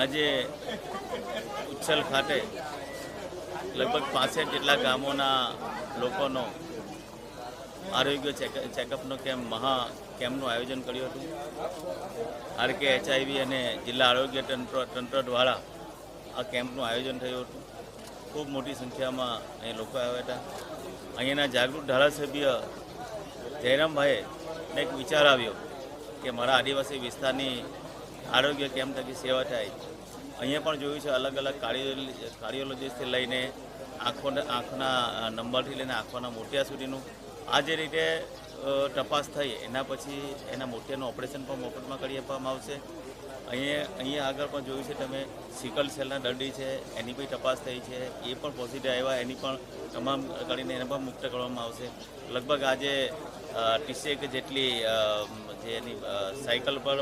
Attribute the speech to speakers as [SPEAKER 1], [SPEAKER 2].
[SPEAKER 1] આજે ઉચ્છલ ખાતે લગભગ પાસઠ જેટલા ગામોના લોકોનો આરોગ્ય ચેક- ચેકઅપનો કેમ્પ મહા કેમ્પનું આયોજન કર્યું હતું. આર કે એચઆઈવી અને જિલ્લા આરોગ્ય તંત્ર તંત્ર દ્વારા આ કેમ્પનું આયોજન થયું હતું. ખૂબ મોટી સંખ્યામાં અહીં લોકો આવ્યા હતા. અહીંયાના જાગૃત ધારાસભ્ય જયરામભાઈએ એક વિચાર આવ્યો કે મારા આદિવાસી વિસ્તારની આરોગ્ય કેમ્પ થકી સેવા થાય. અહીંયા પણ જોયું છે અલગ અલગ કાર્ડિયો કાર્ડિયોલોજીસ્ટથી લઈને આંખો આંખના નંબરથી લઈને આંખોના મોતિયા સુધીનું આ જે રીતે તપાસ થઈ, એના પછી એના મોતિયાનું ઓપરેશન પણ મફતમાં કરી આપવામાં આવશે. અહીંયા અહીંયા આગળ પણ જોયું છે તમે, સિકલ સેલના દર્દી છે, એની પણ તપાસ થઈ છે, એ પણ પોઝિટિવ આવ્યા, એની પણ તમામ કરીને એને પણ મુક્ત કરવામાં આવશે. લગભગ આજે ત્રીસેક જેટલી જે એની સાયકલ પર